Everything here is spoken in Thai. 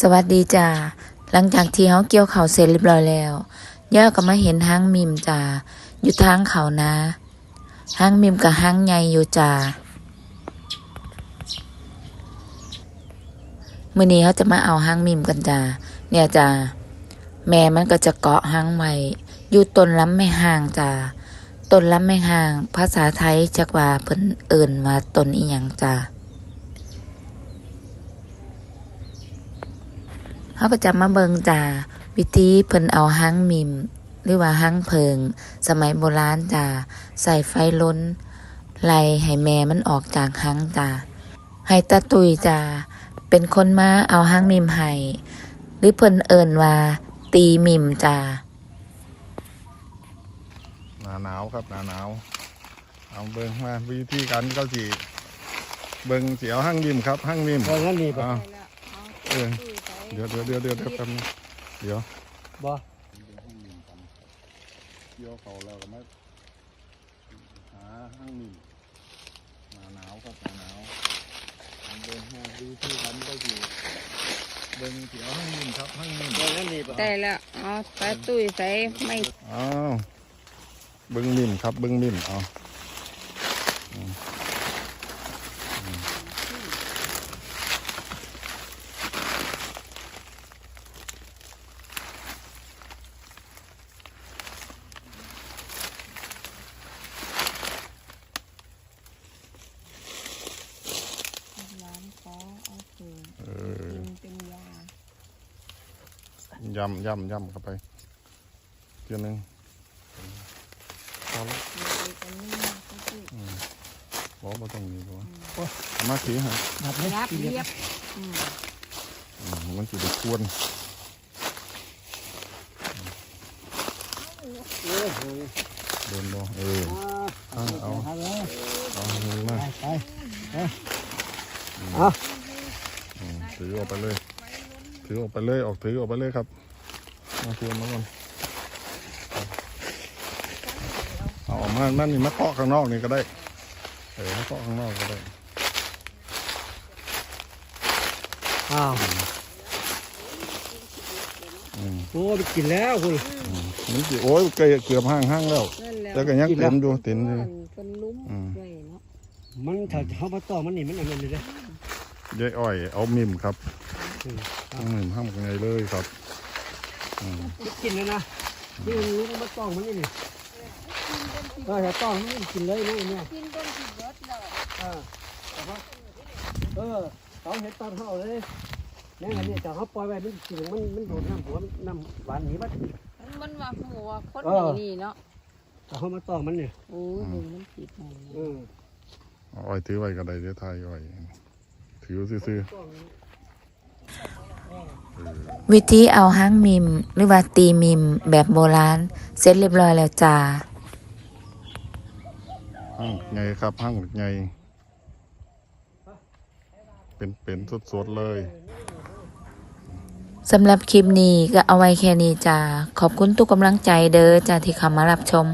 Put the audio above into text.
สวัสดีจ้าหลังจากที่เขาเกี่ยวเข่าเสร็จเรียบร้อยแล้วย่าก็มาเห็นห้างมิมจ้าอยู่ทางเขานะห้างมิมกับห้างใหญ่อยู่จ้ามื่อนี้เขาจะมาเอาห้างมิมกันจ้าเนี่ยจ้าแม่มันก็จะเกาะห้างไว้อยู่ต้นล้ำไม่ห่างจ้าต้นล้ำไม่ห่าง ภาษาไทยจักว่าเพิ่นเอิ่นมาต้นอีหยังจ้า เขาก็จะมาเบิงจ่าวิธีเพิ่นเอาห้างมิม หรือว่าห้างเพิง สมัยโบราณจ่าใส่ไฟล้นไล่ให้แม่มันออกจากห้างจ่าให้ตาตุยจ่าเป็นคนมาเอาห้างมิมให้หรือเพิ่นเอิ้นว่า ตีมิมจ่าหนาหนาวครับหนาหนาวเอาเบิ้งมาวิธีการก็สิเบิ้งเสียวห้างริมครับห้างริมเพราะงั้นนี่บ่อ้าวเออ เดี๋ยวเดี๋ยวเดี๋ยวเดี๋ยวเดี๋ยวแป๊บนึงเดี๋ยวบ่เดี๋ยวเขาแล้วก็มาหาห้างริมหนาหนาวครับหนาหนาวเอาเบิ้งมาวิธีการก็สิเบิ้งเสียวห้างริมครับห้างริมเพราะงั้นนี่บ่ได้แล้วเอาปลาตุ้ยใส่ไม่อ้าวเบิ้งริมครับเบิ้งริมเอา ร้านขอเอาถุงเออกินเป็นยายำยำยำเข้าไปเทียหนึงพอแล้วมีอันนี้มาก็คือบอกว่าต้องมีตัวเอามาถือฮะดับเลยรับเรียบอืมอืมมันจะได้ควนโอ้โหเดินบ่เออเอาเอาเอาเลยเอาเงินมาไปไป อืมถือออกไปเลย ถือออกไปเลยออกถือออกไปเลยครับมาชวนมาก่อนเอาออกมานั่นนี่มาเคาะข้างนอกนี่ก็ได้เออมาเคาะข้างนอกก็ได้อ้าวอืมโอ้ไปกินแล้วคุณอืมมันสิโอ้ยเกือบเกือบห้างห้างแล้วนั่นแหละแล้วก็ยังเต็มอยู่เต็มอยู่เป็นลุ้มอืมไว้เนาะมันถ้าเขามาต่อมันนี่มันอันนั้นเลยเด้ ยายอ้อย เอามิมครับอืมเอามิมห้ามกันไงเลยครับอืมไปกินแล้วนะนี่มันรู้มาต้องมันนี่นี่เออถ้าต้องมันกินเลยนะเนี่ยกินต้นสิเบิดแล้วเออแต่ว่าเออเขาเห็นตอนเขาเอาเลยนี่อันนี้แต่เขาปล่อยไว้มันกินมันมันโดนน้ำหัวน้ำหวานหนีบัดมันมันว่าหัวคนเออนี่เนาะแต่เขามาต้องมันเนี่ยโอ้ยเบิ่งมันผิดหน่อยเออเอาอ้อยถือไว้ก็ได้เดี๋ยวทายอ้อย ถือซื่อวิธีเอาห้างมิม หรือว่าตีมิมแบบโบราณเสร็จเรียบร้อยแล้วจ้าๆห้างไงครับห้างไง เป็นเป็นสดๆเลยสำหรับคลิปนี้ก็เอาไว้แค่นี้จ้าขอบคุณทุกกำลังใจเด้อจ้าที่เข้ามารับชม